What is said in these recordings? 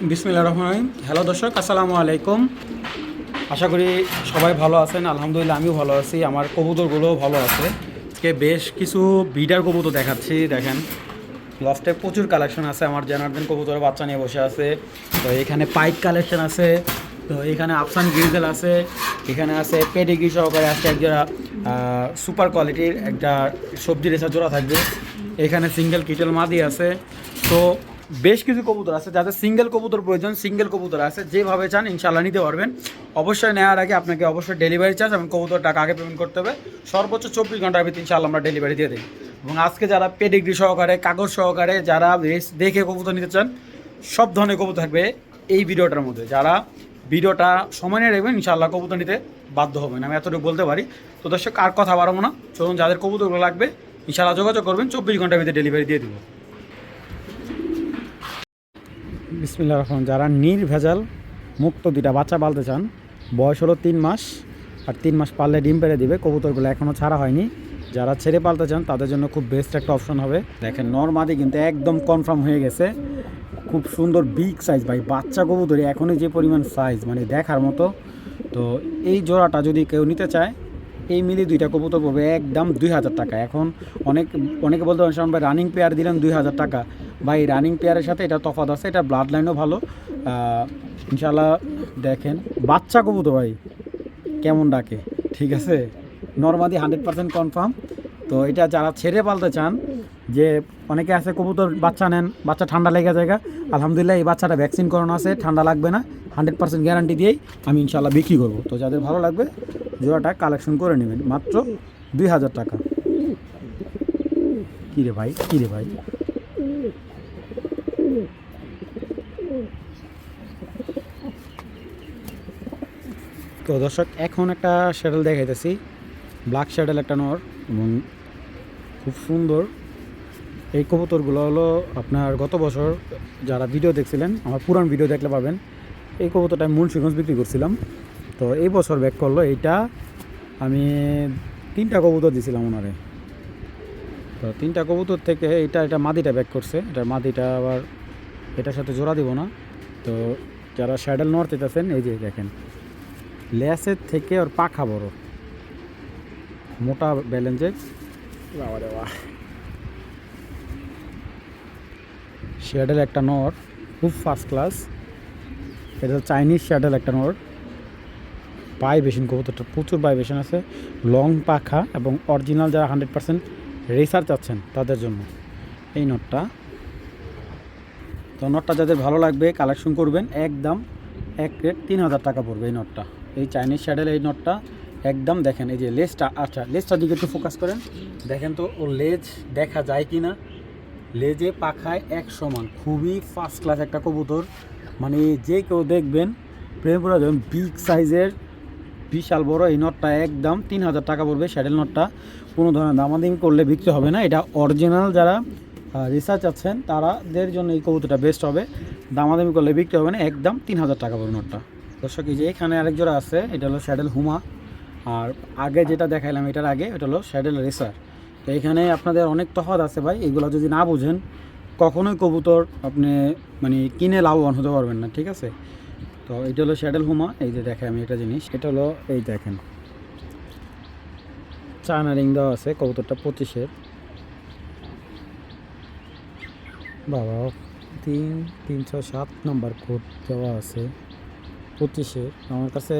বিসমিল্লা রহমান রহিম। Hello দর্শক, আসসালামু আলাইকুম। আশা করি সবাই ভালো আছেন। আলহামদুলিল্লাহ আমিও ভালো আছি। আমার কবুতরগুলোও ভালো আছে। আজকে বেশ কিছু বিডার কবুতর দেখাচ্ছি, দেখেন। লাস্টে প্রচুর কালেকশন আছে। আমার জনার্দন কবুতরের বাচ্চা নিয়ে বসে আছে। তো এখানে পাইক কালেকশন আছে। তো এখানে আফসান গ্রিজেল আছে। এখানে আছে পেডিগ্রি সহকারে আছে একটা সুপার কোয়ালিটির একটা সবজি রেসা জোড়া থাকবে। এখানে সিঙ্গেল কিটেল মাদি আছে। তো বেশ কিছু কবুতর আছে, যাদের সিঙ্গেল কবুতর প্রয়োজন সিঙ্গেল কবুতর আছে, যেভাবে চান ইনশাল্লাহ নিতে পারবেন। অবশ্যই নেওয়ার আগে আপনাকে অবশ্যই ডেলিভারি চার্জ এবং কবুতর টাকা আগে পেমেন্ট করতে হবে। সর্বোচ্চ চব্বিশ ঘণ্টার ভিতরে ইনশাল্লাহ আমরা ডেলিভারি দিয়ে দিই। এবং আজকে যারা পেডিগ্রি সহকারে, কাগজ সহকারে, যারা দেখে কবুতর নিতে চান, সব ধরনের কবুতর থাকবে এই ভিডিওটার মধ্যে। যারা ভিডিওটা সময় নিয়ে রাখবেন ইনশাল্লাহ কবুতর নিতে বাধ্য হবেন। আমি এতটুকু বলতে পারি। তো দর্শক, আর কথা বাড়াবো না। চলুন, যাদের কবুতরগুলো লাগবে ইনশাল্লাহ যোগাযোগ করবেন। চব্বিশ ঘণ্টার ভিতরে ডেলিভারি দিয়ে দেবো। বিসমিল্লা রহমান যারা নির্ভেজাল, মুক্ত দুইটা বাচ্চা পালতে চান, বয়স হলো তিন মাস, আর তিন মাস পাললে ডিম পেড়ে দিবে, কবুতরগুলো এখনও ছাড়া হয়নি। যারা ছেড়ে পালতে চান, তাদের জন্য খুব বেস্ট একটা অপশন হবে। দেখেন নর্মাদি কিন্তু একদম কনফার্ম হয়ে গেছে। খুব সুন্দর বিগ সাইজ ভাই, বাচ্চা কবুতরি এখনই যে পরিমাণ সাইজ মানে দেখার মতো। তো এই জোড়াটা যদি কেউ নিতে চায়, এই মিলি দুইটা কবুতর পড়বে একদম দুই হাজার টাকা। এখন অনেক, অনেকে বলতে পারেন ভাই রানিং পেয়ার দিলেন দুই হাজার টাকা। ভাই রানিং পেয়ারের সাথে এটা তফাৎ আছে, এটা ব্লাড লাইনও ভালো ইনশাল্লাহ দেখেন। বাচ্চা কবুতর ভাই, কেমন ডাকে, ঠিক আছে? নর্মালি হান্ড্রেড পার্সেন্ট কনফার্ম তো এটা যারা ছেড়ে পালতে চান, যে অনেকে আছে কবুতর বাচ্চা নেন, বাচ্চা ঠান্ডা লেগে জায়গা আলহামদুলিল্লাহ এই বাচ্চাটা ভ্যাকসিন করানো আছে, ঠান্ডা লাগবে না হান্ড্রেড পার্সেন্ট গ্যারান্টি দিয়েই আমি ইনশাল্লাহ বিক্রি করব। তো যাদের ভালো লাগবে, জোড়াটা কালেকশন করে নেবেন। মাত্র দুই হাজার টাকা। কী রে ভাই, কী রে ভাই? তো দর্শক, এখন একটা শ্যাডেল দেখাইতেছি। ব্ল্যাক শ্যাডেল একটা নর এবং খুব সুন্দর। এই কবুতরগুলো হলো আপনার গত বছর যারা ভিডিও দেখছিলেন, আমার পুরান ভিডিও দেখলে পাবেন। এই কবুতরটা আমি মুন্সিগঞ্জ বিক্রি করছিলাম। তো এই বছর ব্যাক করল, এইটা আমি তিনটা কবুতর দিছিলাম ওনারে। তো তিনটা কবুতর থেকে এটা এটা মাদিটা ব্যাক করছে। এটা মাদিটা আবার এটার সাথে জোড়া দিব না। তো যারা শ্যাডেল নর্থ দিতেছেন এই যে দেখেন। লেসের থেকে ওর পাখা বড় মোটা রে বাহ শ্যাডেল একটা নর, খুব ফার্স্ট ক্লাস এটা চাইনিজ শ্যাডেল একটা নর। ভাইবেশন কবুতরটা প্রচুর ভাইবেশন আছে। লং পাখা এবং অরিজিনাল যারা হান্ড্রেড পার্সেন্ট রেসার চাচ্ছেন তাদের জন্য এই নটটা। তো নটটা যাদের ভালো লাগবে কালেকশন করবেন, একদম এক রেট তিন হাজার টাকা পড়বে এই নটটা। এই চাইনিজ শ্যাডেল এই নটটা একদম দেখেন, এই যে লেজটা আচ্ছা লেজটার দিকে একটু ফোকাস করেন। দেখেন তো, ওর লেজ দেখা যায় কি না লেজে পাখায় এক সমান, খুবই ফার্স্ট ক্লাস একটা কবুতর। মানে যে কেউ দেখবেন, প্রেম করে যাবেন বিগ সাইজের বিশাল বড় এই নটটা একদম তিন হাজার টাকা পড়বে স্যাডেল নটটা কোনো ধরনের দামাদামি করলে বিক্রি হবে না। এটা অরিজিনাল যারা রিসার্চ আছেন, তারাদের জন্য এই কবুতরটা বেস্ট হবে। দামাদামি করলে বিক্রি হবে না, একদম তিন হাজার টাকা পড়বে নটটা দর্শক, এই যে এখানে আরেক জোড়া আছে, এটা হলো স্যাডেল হুমা আর আগে যেটা দেখাইলাম, এটার আগে, এটা হলো স্যাডেল রেসার তো এখানে আপনাদের অনেক তফাৎ আছে ভাই, এগুলো যদি না বোঝেন, কখনোই কবুতর আপনি মানে কিনে লাভবান হতে পারবেন না, ঠিক আছে? তো এটা হলো শ্যাডেল হুমা এই যে দেখে আমি একটা জিনিস, এটা হলো এই দেখেন। চায়না রিং দেওয়া আছে, কবুতরটা পঁচিশের। বাবা, তিন তিনশো সাত নম্বর কোড দেওয়া আছে। পঁচিশের আমার কাছে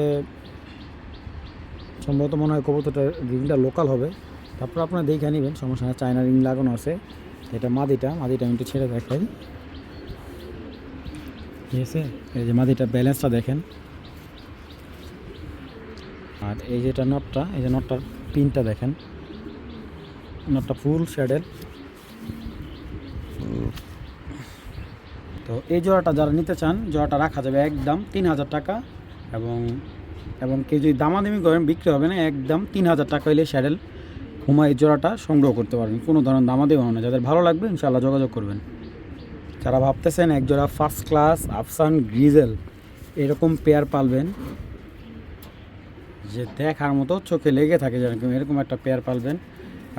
সম্ভবত মনে হয় কবুতরটার রিংটা লোকাল হবে। তারপর আপনারা দেখে নেবেন, সমস্যা নেই, চায়না রিং লাগানো আছে। এটা মাদিটা মাদিটা আমি একটু ছেড়ে দেখাই ঠিক আছে? এই যে মাদিটা ব্যালেন্সটা দেখেন। আর এই যেটা নটটা এই যে নটটার পিনটা দেখেন। নটটা ফুল শেডের তো এই জোড়াটা যারা নিতে চান, জোড়াটা রাখা যাবে একদম তিন হাজার টাকা এবং এবং কেউ যদি দামাদামি করেন, বিক্রি হবে না, একদম তিন হাজার টাকা হলে স্যাডেল হুমা এই জোড়াটা সংগ্রহ করতে পারবেন কোনো ধরনের দামাদামি হবে না। যাদের ভালো লাগবে ইনশাল্লাহ যোগাযোগ করবেন। যারা ভাবতেছেন এক জোড়া ফার্স্ট ক্লাস আফসান গ্রিজেল এরকম পেয়ার পালবেন, যে দেখার মতো চোখে লেগে থাকে যেরকম এরকম একটা পেয়ার পালবেন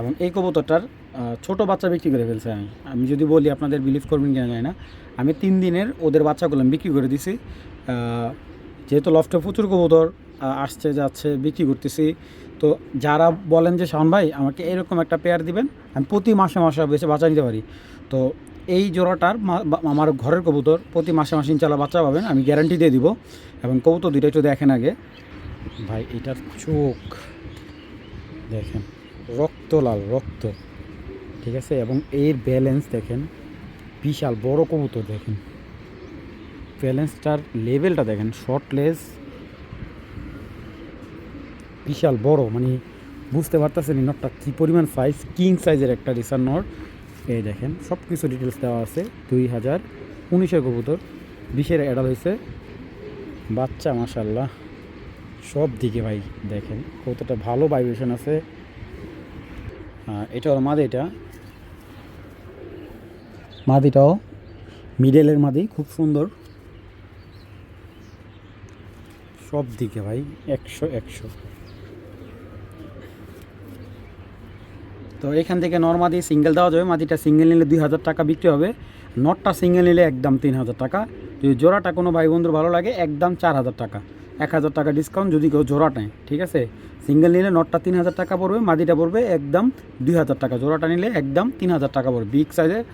এবং এই কবুতরটার ছোট বাচ্চা বিক্রি করে ফেলছে আমি। আমি যদি বলি আপনাদের বিলিভ করবেন কিনা যায় না। আমি তিন দিনের ওদের বাচ্চাগুলো বিক্রি করে দিছি। যেহেতু লফটে প্রচুর কবুতর আসছে, যাচ্ছে, বিক্রি করতেছি। তো যারা বলেন যে, শাওন ভাই, আমাকে এরকম একটা পেয়ার দিবেন, আমি প্রতি মাসে মাসে বেশি বাচ্চা নিতে পারি। তো এই জোড়াটার আমার ঘরের কবুতর, প্রতি মাসে মাসে ইনশাল্লাহ বাচ্চা পাবেন, আমি গ্যারান্টি দিয়ে দিব। এবং কবুতর দুইটা একটু দেখেন আগে। ভাই, এটার চোখ, দেখেন। রক্ত লাল, রক্ত। ঠিক আছে? এবং এর ব্যালেন্স দেখেন, বিশাল বড় কবুতর দেখেন। ব্যালেন্সটার লেভেলটা দেখেন শর্ট লেস বিশাল বড় মানে বুঝতে পারতেছেন নটটা কী পরিমাণ সাইজ কিং সাইজের একটা রিসার নট এই দেখেন সব কিছু ডিটেলস দেওয়া আছে দুই হাজার উনিশের কবুতর। বিশের অ্যাডাল হয়েছে, বাচ্চা মাসাল্লাহ সব দিকে ভাই দেখেন, কতটা ভালো ভাইব্রেশন আছে। এটা হলো মাদি এটা। মাদিটাও মিডেলের মাদি, খুব সুন্দর। সব দিকে ভাই, একশো একশো। তো এখান থেকে নর্মাদি সিঙ্গেল দেওয়া যাবে। মাদিটা সিঙ্গেল নিলে দুই হাজার টাকা বিক্রি হবে। নটটা সিঙ্গেল নিলে একদম তিন হাজার টাকা। যদি জোড়াটা কোনো ভাই বন্ধুর ভালো লাগে, একদম চার হাজার টাকা। এক হাজার টাকা ডিসকাউন্ট যদি কেউ জোড়া নেয়, ঠিক আছে? সিঙ্গেল নিলে নটটা তিন হাজার টাকা পড়বে, মাদিটা পড়বে একদম দুই হাজার টাকা। জোড়াটা নিলে একদম তিন হাজার টাকা পড়বে। বিগ সাইজের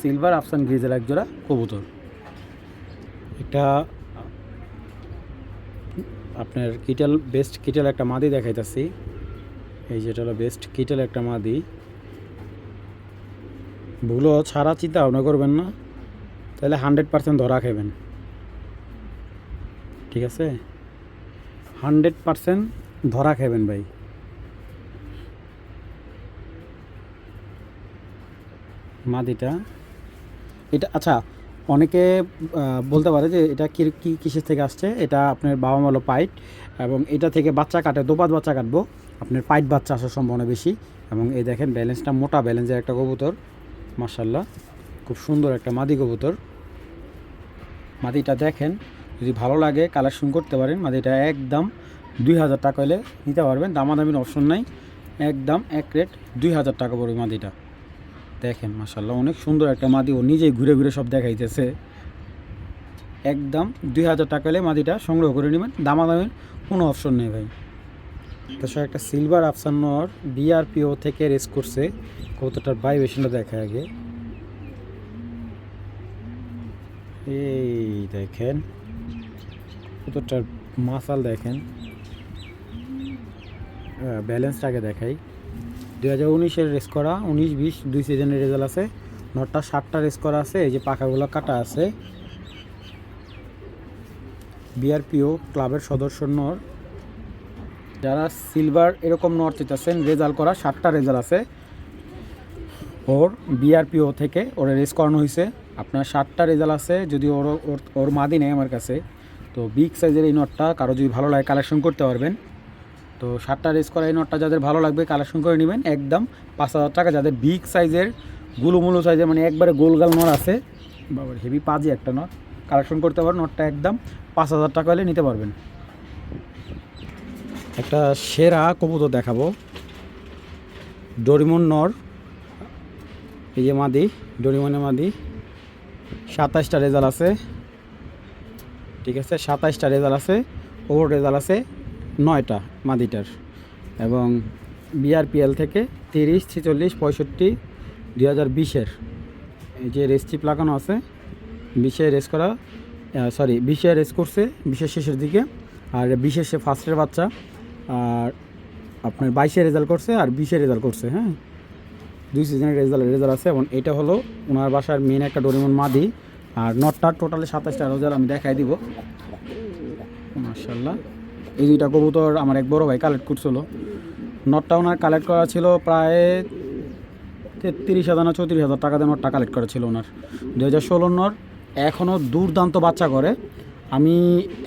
সিলভার, আফসান গ্রিজের এক জোড়া কবুতর। এটা আপনার কিটেল বেস্ট কিটেল একটা মাদি দেখাইতেছি। এই যেটা হলো বেস্ট কিটেল একটা মাদি। ভুলো ছাড়া চিন্তা ভাবনা করবেন না। তাহলে হান্ড্রেড পার্সেন্ট ধরা খাবেন ঠিক আছে? হান্ড্রেড পার্সেন্ট ধরা খাবেন ভাই। মাদিটা এটা আচ্ছা অনেকে বলতে পারে যে এটা কী, কি কিসের থেকে আসছে? এটা আপনার বাবা মা হলো পাইট এবং এটা থেকে বাচ্চা কাটে, দোপাত বাচ্চা কাটবো। আপনার পাইট বাচ্চা আসার সম্ভাবনা বেশি এবং এই দেখেন ব্যালেন্সটা মোটা ব্যালেন্সের একটা কবুতর মার্শাল্লাহ খুব সুন্দর একটা মাদি কবুতর। মাদিটা দেখেন, যদি ভালো লাগে কালেকশন করতে পারেন, মাদিটা একদম দুই হাজার টাকা হলে নিতে পারবেন, দামাদামির অপশন নাই, একদম এক রেট দুই হাজার টাকা পড়বে মাদিটা। দেখেন মাসাল্লাহ অনেক সুন্দর একটা মাদি। ও নিজেই ঘুরে ঘুরে সব দেখাইতেছে। একদম দুই হাজার টাকা হলে মাদিটা সংগ্রহ করে নেবেন। দামাদামির কোনো অপশন নেই ভাই। তাছাড়া একটা সিলভার আফসানোর বিআরপিও থেকে রেস করছে। কতটার ভাইব্রেশনটা দেখায় আগে। এই দেখেন কতটার মাসাল দেখেন। ব্যালেন্সটাকে দেখাই। দুই হাজার উনিশের রেস করা, উনিশ, বিশ, দুই সিজনের রেজাল্ট আছে। নটটা ষাটটা রেস করা আছে, এই যে পাখাগুলো কাটা আছে। বিআরপিও ক্লাবের সদস্য নর। যারা সিলভার এরকম নর চাইতেছেন রেজাল্ট করা সাতটা রেজাল্ট আছে। ওর বিআরপিও থেকে ওর রেস করানো হয়েছে আপনার সাতটা রেজাল্ট আছে, যদি ওর, ওর- ওর মাদি নেই আমার কাছে, তো বিগ সাইজের এই নটটা কারও যদি ভালো লাগে কালেকশন করতে পারবেন। তো সাতটা রেস করা এই নটটা যাদের ভালো লাগবে কালেকশন করে নেবেন, একদম পাঁচ হাজার টাকা। যাদের বিগ সাইজের গুলুমুলু সাইজের মানে একবারে গোলগাল নট আছে, বাবার হেভি পাজি একটা নট কালেকশন করতে পারেন নটটা একদম পাঁচ হাজার টাকা হলে নিতে পারবেন। একটা সেরা কবুতর দেখাবো, ডরিমন নর, এই যে মাদি, ডরিমনের মাদি সাতাশটা রেজাল্ট আছে, ঠিক আছে সাতাশটা রেজাল্ট আছে, ওর রেজাল্ট আছে নয়টা মাদিটার এবং বিআরপিএল থেকে তিরিশ, ছেচল্লিশ, পঁয়ষট্টি দুই হাজার বিশের যে রেস চিপ লাগানো আছে, বিশে রেস করা সরি বিশে রেস করছে বিশের শেষের দিকে, আর বিশের সে ফার্স্টের বাচ্চা, আর আপনার বাইশে রেজাল্ট করছে, আর বিশে রেজাল্ট করছে হ্যাঁ? দুই সিজনের রেজাল্ট রেজাল্ট আছে, এবং এটা হলো ওনার বাসার মেন একটা ডোরিমন মাদি, আর নটটা টোটালি সাতাশটা রেজাল্ট আমি দেখাই দিব। মার্শাল্লাহ এই দুইটা কবুতর আমার এক বড় ভাই কালেক্ট করছিল। নটটা ওনার কালেক্ট করা ছিল প্রায় তেত্রিশ হাজার না চৌত্রিশ হাজার টাকা দিয়ে নটটা কালেক্ট করা ছিল ওনার। দু হাজার ষোলো নর এখনও দুর্দান্ত বাচ্চা করে। আমি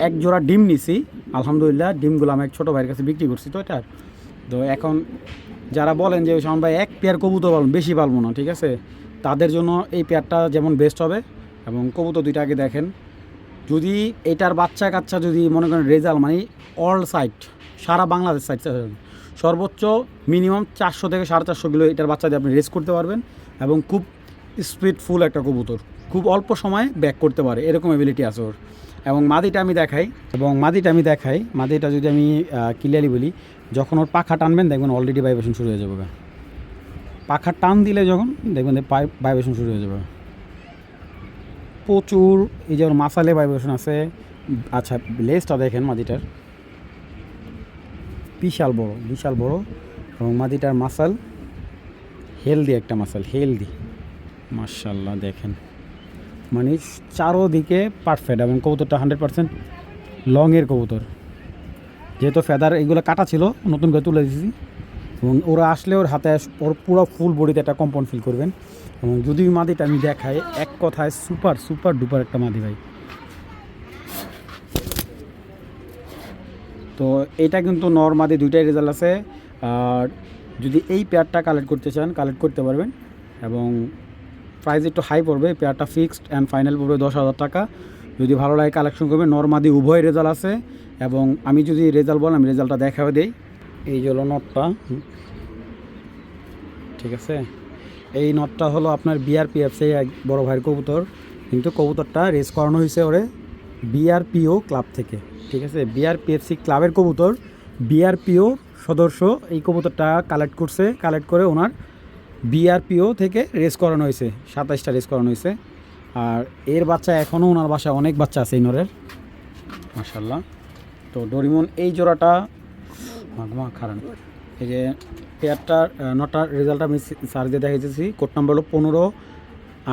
এক জোড়া ডিম নিছি, আলহামদুলিল্লাহ ডিমগুলো আমি এক ছোটো ভাইয়ের কাছে বিক্রি করছি, তো এটার তো এখন যারা বলেন যে শাওন ভাই এক পেয়ার কবুতর পালন, বেশি পালবো না, ঠিক আছে? তাদের জন্য এই পেয়ারটা যেমন বেস্ট হবে এবং কবুতর দুইটা আগে দেখেন। যদি এটার বাচ্চা কাচ্চা যদি মনে করেন রেজাল্ট মানে অল সাইট সারা বাংলাদেশ সাইট সর্বোচ্চ মিনিমাম চারশো থেকে সাড়ে চারশো কিলো এটার বাচ্চা দিয়ে আপনি রেস করতে পারবেন এবং খুব স্পিডফুল একটা কবুতর। খুব অল্প সময়ে ব্যাক করতে পারে, এরকম এবিলিটি আছে ওর। এবং মাদিটা আমি দেখাই, এবং মাদিটা আমি দেখাই, মাদিটা যদি আমি ক্লিয়ারলি বলি, যখন ওর পাখা টানবেন দেখবেন অলরেডি ভাইব্রেশন শুরু হয়ে যাবে পাখা টান দিলে যখন দেখবেন ভাইব্রেশন শুরু হয়ে যাবে। প্রচুর এই যে মাসালে ভাইব্রেশন আছে। আচ্ছা লেজটা দেখেন মাদিটার। বিশাল বড় বিশাল বড়। এবং মাদিটার মাসাল হেলদি একটা মাসাল হেলদি মার্শাল্লাহ দেখেন। মানে চারোদিকে পারফেক্ট এবং কবুতরটা হান্ড্রেড পারসেন্ট লংয়ের কবুতর। যেহেতু ফেদার এগুলো কাটা ছিল, নতুন করে তুলে দিয়েছি এবং ওরা আসলে ওর হাতে ওর পুরো ফুল বডিতে একটা কম্পাউন্ড ফিল করবেন। এবং যদি ওই মাদিটা আমি দেখাই, এক কথায় সুপার সুপার ডুপার একটা মাদি ভাই। তো এটা কিন্তু নর্মাদি দুইটাই রেজাল্ট আছে। আর যদি এই পেয়ারটা কালেক্ট করতে চান কালেক্ট করতে পারবেন। এবং প্রাইস একটু হাই পড়বে পেয়ারটা ফিক্সড অ্যান্ড ফাইনাল পড়বে দশ হাজার টাকা। যদি ভালো লাগে কালেকশন করবে নর্মাদি উভয় রেজাল্ট আছে। এবং আমি যদি রেজাল্ট বল আমি রেজাল্টটা দেখাও দেই। এই যে হলো নটটা ঠিক আছে? এই নটটা হলো আপনার বিআরপিএফসি এক বড় ভাইয়ের কবুতর, কিন্তু কবুতরটা রেস করানো হয়েছে ওরে বিআরপিও ক্লাব থেকে, ঠিক আছে? বিআরপিএফসি ক্লাবের কবুতর বিআরপিও সদস্য এই কবুতরটা কালেক্ট করছে কালেক্ট করে ওনার বিআরপিও থেকে রেস করানো হয়েছে, সাতাইশটা রেস করানো হয়েছে। আর এর বাচ্চা এখনও ওনার বাসায় অনেক বাচ্চা আছে এই নরের মাসাল্লাহ তো ডরিমন, এই জোড়াটা মাগমা খারাপ এই যে পেয়ারটার নটার রেজাল্ট আমি সার্চ দিয়ে দেখেছি কোড নাম্বার হলো পনেরো,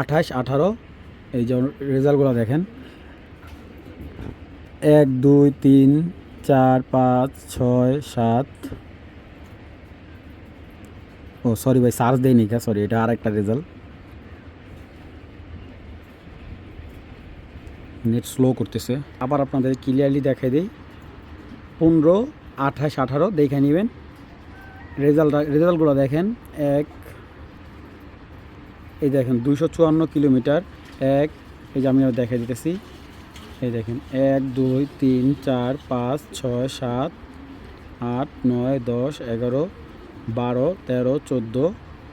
আঠাশ, আঠারো। এই যে রেজাল্টগুলো দেখেন। এক, দুই, তিন, চার, পাঁচ, ছয়, সাত। ও সরি ভাই সার্চ দেয়নি কা? সরি এটা আর একটা রেজাল্ট। নেট স্লো করতেছে। আবার আপনাদের ক্লিয়ারলি দেখাই দিই। পনেরো আঠাশ আঠারো, দেখে নেবেন। রেজাল্ট রেজাল্টগুলো দেখেন। এক, এই দেখেন দুশো চুয়ান্ন কিলোমিটার। এক, এই যে আমি দেখে দিতেছি। এই দেখেন, এক, দুই, তিন, চার, পাঁচ, ছয়, সাত, আট, নয়, দশ, এগারো, বারো, তেরো, চোদ্দ,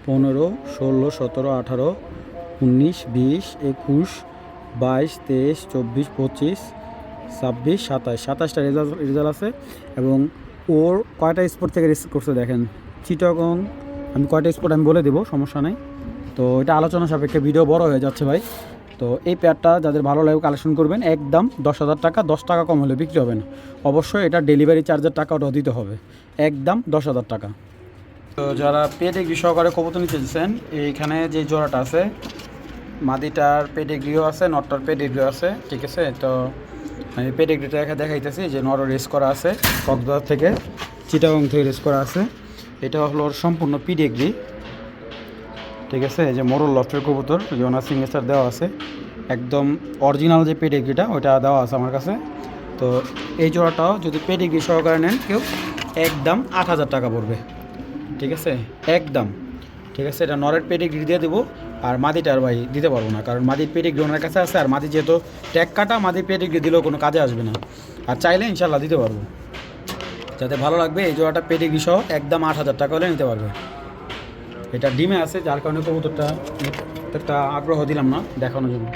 পনেরো, ষোলো, সতেরো, আঠারো, উনিশ, বিশ, একুশ, বাইশ, তেইশ, চব্বিশ, পঁচিশ ছাব্বিশ, সাতাশ। সাতাশটা রেজাল্ট রেজাল্ট আছে এবং ওর কয়টা স্পোর্ট থেকে রিসিভ করছে দেখেন, চিটাগং, আমি কয়টা স্পোর্ট আমি বলে দেবো, সমস্যা নেই। তো এটা আলোচনা সাপেক্ষে ভিডিও বড় হয়ে যাচ্ছে ভাই। তো এই পেয়ারটা যাদের ভালো লাগে কালেকশন করবেন, একদম দশ হাজার টাকা, দশ টাকা কম হলে বিক্রি হবে না। অবশ্যই এটা ডেলিভারি চার্জের টাকা ওটা দিতে হবে। একদম দশ হাজার টাকা। তো যারা পেডিগ্রি সহকারে কবুতর নিতে চাইছেন এইখানে যে জোড়াটা আছে, মাদিটার পেডিগ্রিও আছে, নটটার পেডিগ্রিও আছে, ঠিক আছে? তো আমি পেডিগ্রিটা এখানে দেখাইতেছি যে নর রেস করা আছে, কক্সবাজার থেকে চিটাগং থেকে রেস করা আছে। এটা হলো ওর সম্পূর্ণ পিডিগ্রি ঠিক আছে যে মোরল লফটের কবুতর ওনার সিগনেচার দেওয়া আছে। একদম অরিজিনাল যে পেডিগ্রিটা ওইটা দেওয়া আছে আমার কাছে। তো এই জোড়াটাও যদি পেডিগ্রি সহকারে নেন, কেউ একদম আট হাজার টাকা পড়বে। ঠিক আছে, একদম। ঠিক আছে, এটা নরের পেডিগ্রি দিয়ে দেবো। আর মাদিটার ভাই দিতে পারব না, কারণ মাদির পেডিগ্রি ওনার কাছে আছে, আর মাদি যেহেতু ট্যাগ কাটা মাদির পেডিগ্রি দিলেও কোনো কাজে আসবে না। আর চাইলে ইনশাল্লাহ দিতে পারব। যাতে ভালো লাগবে, এই জোড়াটা পেডিগ্রি সহ একদম আট হাজার টাকা হলে নিতে পারবে। এটা ডিমে আছে, যার কারণে কবুতরটা একটা আগ্রহ দিলাম না দেখানোর জন্য।